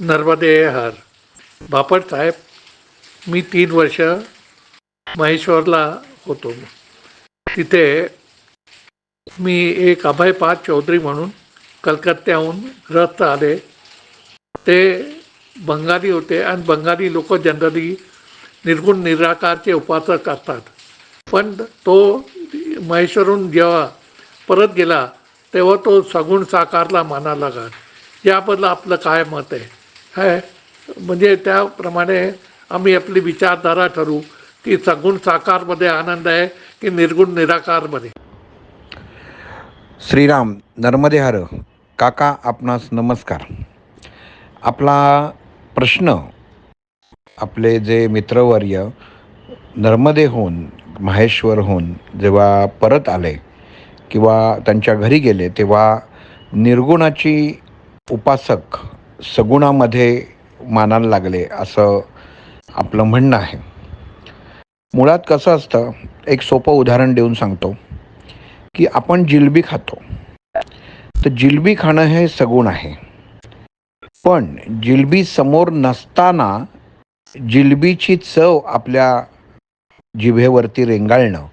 नर्मदे हर बापट साहेब मी तीन वर्ष महेश्वरला होतो. तिथे मी एक अभय पाद चौधरी म्हणून कलकत्त्याहून रथ आले. ते बंगाली होते आणि बंगाली लोक जनरली निर्गुण निराकारचे उपासक असतात. पण तो महेश्वरून जेव्हा परत गेला तेव्हा तो सगुण साकारला मानायला लागला. याबद्दल आपलं काय मत आहे? है? म्हणजे त्याप्रमाणे आम्ही आपली विचारधारा ठरवू की सगुण साकारमध्ये आनंद आहे की निर्गुण निराकारमध्ये? श्रीराम नर्मदे हर काका आपणास नमस्कार. आपला प्रश्न आपले जे मित्रवर्य नर्मदेहून माहेश्वरहून जेव्हा परत आले किंवा त्यांच्या घरी गेले तेव्हा निर्गुणाची उपासक सगुणामध्ये मानायला लागले असं आपलं म्हणणं आहे. मुळात कसं असतं एक सोपं उदाहरण देऊन सांगतो की आपण जिलबी खातो. तर जिलबी खाणं हे सगुण आहे. पण जिलबी समोर नसताना जिलबीची चव आपल्या जिभेवरती रेंगाळणं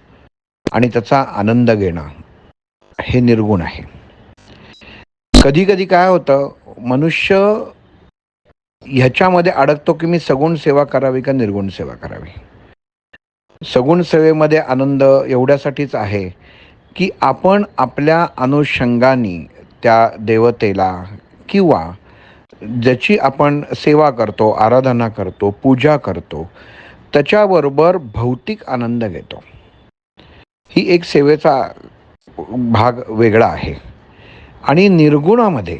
आणि त्याचा आनंद घेणं हे निर्गुण आहे. कधी कधी काय होतं मनुष्य ह्याच्यामध्ये अडकतो की मी सगुण सेवा करावी का निर्गुण सेवा करावी? सगुण सेवेमध्ये आनंद एवढ्यासाठीच आहे की आपण आपल्या अनुषंगाने त्या देवतेला किंवा ज्याची आपण सेवा करतो आराधना करतो पूजा करतो त्याच्याबरोबर भौतिक आनंद घेतो. ही एक सेवेचा भाग वेगळा आहे. आणि निर्गुणामध्ये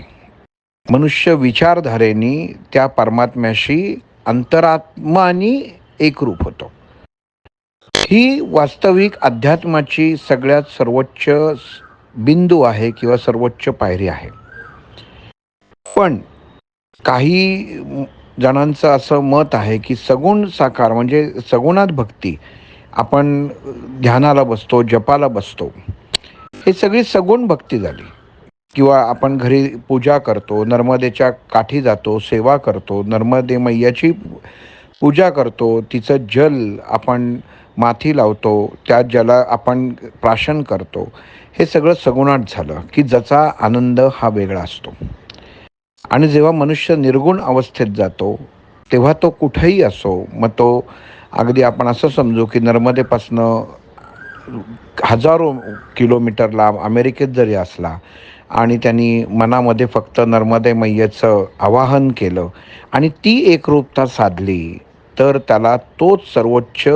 मनुष्य विचारधारेने त्या परमात्म्याशी अंतरात्मानी एकरूप होतो. ही वास्तविक अध्यात्माची सगळ्यात सर्वोच्च बिंदू आहे किंवा सर्वोच्च पायरी आहे. पण काही जणांचं असं मत आहे की सगुण साकार म्हणजे सगुणात भक्ती आपण ध्यानाला बसतो जपाला बसतो हे सगळी सगुण भक्ती झाली. किंवा आपण घरी पूजा करतो नर्मदेच्या काठी जातो सेवा करतो नर्मदे मैयाची पूजा करतो तिचं जल आपण माथी लावतो त्या जला आपण प्राशन करतो. हे सगळं सगुणाट झालं की ज्याचा आनंद हा वेगळा असतो. आणि जेव्हा मनुष्य निर्गुण अवस्थेत जातो तेव्हा तो कुठेही असो मग तो अगदी आपण असं समजू की नर्मदेपासनं हजारो किलोमीटर लांब अमेरिकेत जरी असला आणि त्यांनी मनामध्ये फक्त नर्मदे मैयाचं आवाहन केलं. आणि ती एकरूपता साधली तर त्याला तोच सर्वोच्च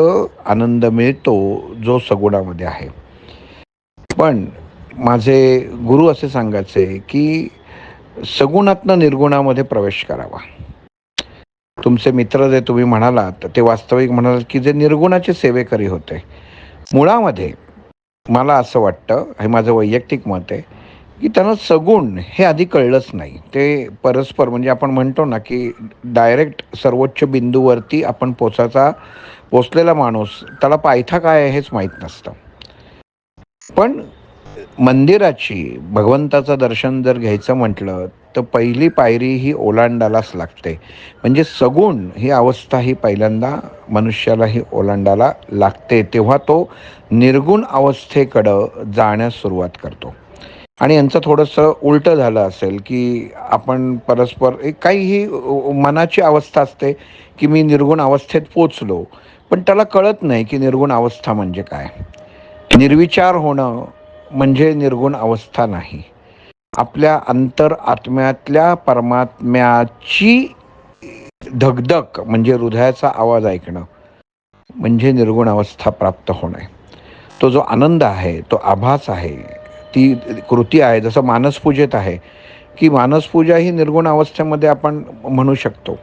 आनंद मिळतो जो सगुणामध्ये आहे. पण माझे गुरु असे सांगायचे की सगुणातनं निर्गुणामध्ये प्रवेश करावा. तुमचे मित्र जे तुम्ही म्हणालात ते वास्तविक म्हणालात की जे निर्गुणाचे सेवेकरी होते. मुळामध्ये मला असं वाटतं हे माझं वैयक्तिक मत आहे की त्यांना सगुण हे आधी कळलंच नाही. ते परस्पर म्हणजे आपण म्हणतो ना की डायरेक्ट सर्वोच्च बिंदूवरती आपण पोचायचा पोचलेला माणूस त्याला पायथा काय आहे हेच माहीत नसतं. पण मंदिराची भगवंताचं दर्शन जर घ्यायचं म्हटलं तर पहिली पायरी ही ओलांडालाच लागते. म्हणजे सगुण ही अवस्था ही पहिल्यांदा मनुष्याला ही ओलांडाला लागते तेव्हा तो निर्गुण अवस्थेकडं जाण्यास सुरुवात करतो. आणि यांचं थोडंसं उलटं झालं असेल की आपण परस्पर एक मनाची अवस्था असते की मी निर्गुण अवस्थेत पोचलो. पण त्याला कळत नाही की निर्गुण अवस्था म्हणजे काय. निर्विचार होणं म्हणजे निर्गुण अवस्था नाही. आपल्या अंतर आत्म्यातल्या परमात्म्याची धगधग म्हणजे हृदयाचा आवाज ऐकणं म्हणजे निर्गुण अवस्था प्राप्त होणे. तो जो आनंद आहे तो आभास आहे ती कृती आहे जसं मानसपूजेत आहे की मानसपूजा ही निर्गुण अवस्थेमध्ये आपण म्हणू शकतो.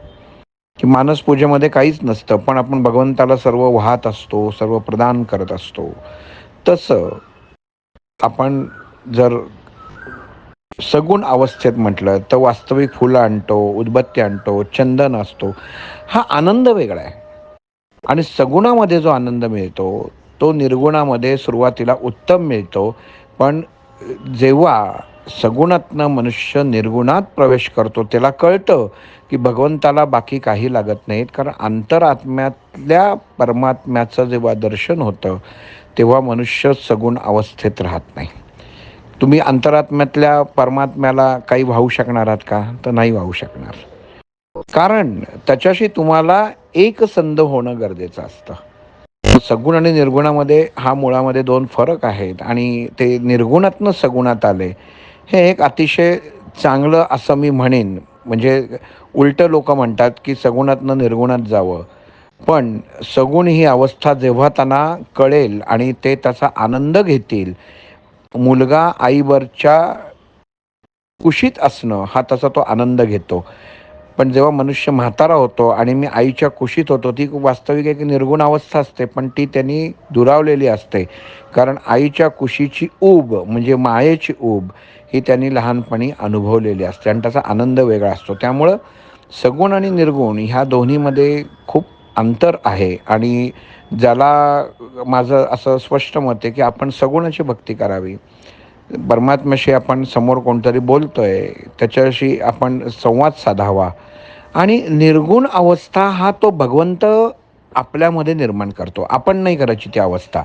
की मानसपूजेमध्ये काहीच नसतं पण आपण भगवंताला सर्व वाहत असतो सर्व प्रदान करत असतो. तसं आपण जर सगुण अवस्थेत म्हटलं तर वास्तविक फुलं आणतो उदबत्ती आणतो चंदन असतो हा आनंद वेगळा आहे. आणि सगुणामध्ये जो आनंद मिळतो तो निर्गुणामध्ये सुरुवातीला उत्तम मिळतो पण जेव्हा सगुणातनं मनुष्य निर्गुणात प्रवेश करतो त्याला कळतं की भगवंताला बाकी काही लागत नाहीत. कारण अंतरात्म्यातल्या परमात्म्याचं जेव्हा दर्शन होतं तेव्हा मनुष्य सगुण अवस्थेत राहत नाही. तुम्ही अंतरात्म्यातल्या परमात्म्याला काही वाहू शकणार आहात का? तर नाही वाहू शकणार. कारण त्याच्याशी तुम्हाला एक संध होणं गरजेचं असतं. सगुण आणि निर्गुणामध्ये हा मुळामध्ये दोन फरक आहेत आणि ते निर्गुणातनं सगुणात आले हे एक अतिशय चांगलं असं मी म्हणेन. म्हणजे उलटं लोक म्हणतात की सगुणातनं निर्गुणात जावं. पण सगुण ही अवस्था जेव्हा त्यांना कळेल आणि ते त्याचा आनंद घेतील मुलगा आईवरच्या कुशीत असणं हा त्याचा तो आनंद घेतो. पण जेव्हा मनुष्य म्हातारा होतो आणि मी आईच्या कुशीत होतो ती वास्तविक एक निर्गुण अवस्था असते पण ती त्यांनी दुरावलेली असते. कारण आईच्या कुशीची ऊब म्हणजे मायेची ऊब ही त्यांनी लहानपणी अनुभवलेली असते आणि त्याचा आनंद वेगळा असतो. त्यामुळं सगुण आणि निर्गुण ह्या दोन्हीमध्ये खूप अंतर आहे आणि ज्याला माझं असं स्पष्ट मत आहे की आपण सगुणाची भक्ती करावी. परमात्म्याशी आपण समोर कोणतरी बोलतो आहे त्याच्याशी आपण संवाद साधावा. आणि निर्गुण अवस्था हा तो भगवंत आपल्यामध्ये निर्माण करतो. आपण नाही करायची ती अवस्था.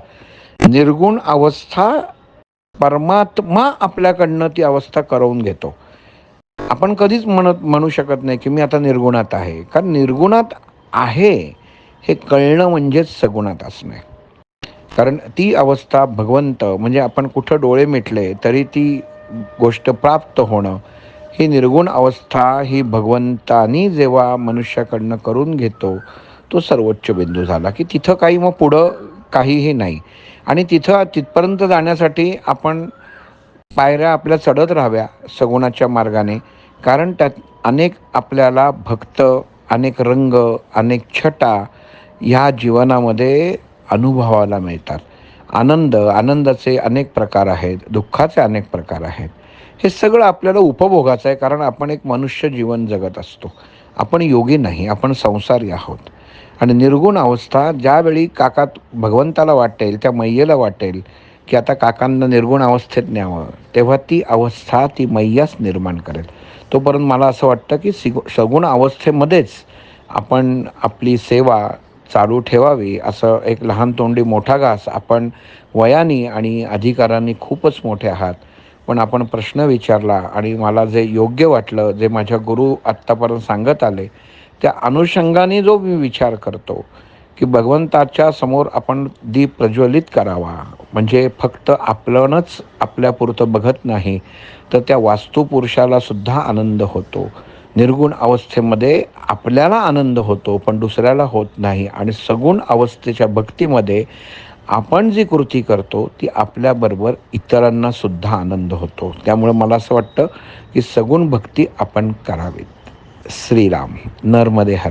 निर्गुण अवस्था परमात्मा आपल्याकडनं ती अवस्था करवून घेतो. आपण कधीच म्हणत म्हणू शकत नाही की मी आता निर्गुणात आहे. कारण निर्गुणात आहे हे कळणं म्हणजेच सगुणात असणं आहे. कारण ती अवस्था भगवंत म्हणजे आपण कुठं डोळे मिटले तरी ती गोष्ट प्राप्त होणं ही निर्गुण अवस्था ही भगवंतानी जेव्हा मनुष्याकडनं करून घेतो तो सर्वोच्च बिंदू झाला की तिथं काही मग पुढं काहीही नाही. आणि तिथं तिथपर्यंत जाण्यासाठी आपण पायऱ्या आपल्या चढत राहाव्या सगुणाच्या मार्गाने. कारण त्यात अनेक आपल्याला भक्त अनेक रंग अनेक छटा ह्या जीवनामध्ये अनुभवायला मिळतात. आनंद आनंदाचे अनेक प्रकार आहेत दुःखाचे अनेक प्रकार आहेत. हे सगळं आपल्याला उपभोगाचं आहे कारण आपण एक मनुष्य जीवन जगत असतो. आपण योगी नाही आपण संसारी आहोत. आणि निर्गुण अवस्था ज्यावेळी काका भगवंताला वाटेल त्या मैयेला वाटेल की आता काकांना निर्गुण अवस्थेत न्यावं तेव्हा ती अवस्था ती मैयाच निर्माण करेल. तोपर्यंत मला असं वाटतं की सिगु सगुण अवस्थेमध्येच आपण आपली सेवा चालू ठेवावी असं एक लहान तोंडी मोठा घास आपण वयानी आणि अधिकारांनी खूपच मोठे आहात. पण आपण प्रश्न विचारला आणि मला जे योग्य वाटलं जे माझ्या गुरु आत्तापर्यंत सांगत आले त्या अनुषंगाने जो मी विचार करतो की भगवंताच्या समोर आपण दीप प्रज्वलित करावा. म्हणजे फक्त आपलंच आपल्यापुरतं बघत नाही तर त्या वास्तुपुरुषाला सुद्धा आनंद होतो. निर्गुण अवस्थेमध्ये आपल्याला आनंद होतो पण दुसऱ्याला होत नाही. आणि सगुण अवस्थेच्या भक्तीमध्ये आपण जी कृती करतो ती आपल्याबरोबर इतरांना सुद्धा आनंद होतो. त्यामुळे मला असं वाटतं की सगुण भक्ती आपण करावीत. श्रीराम नर्मदे हर.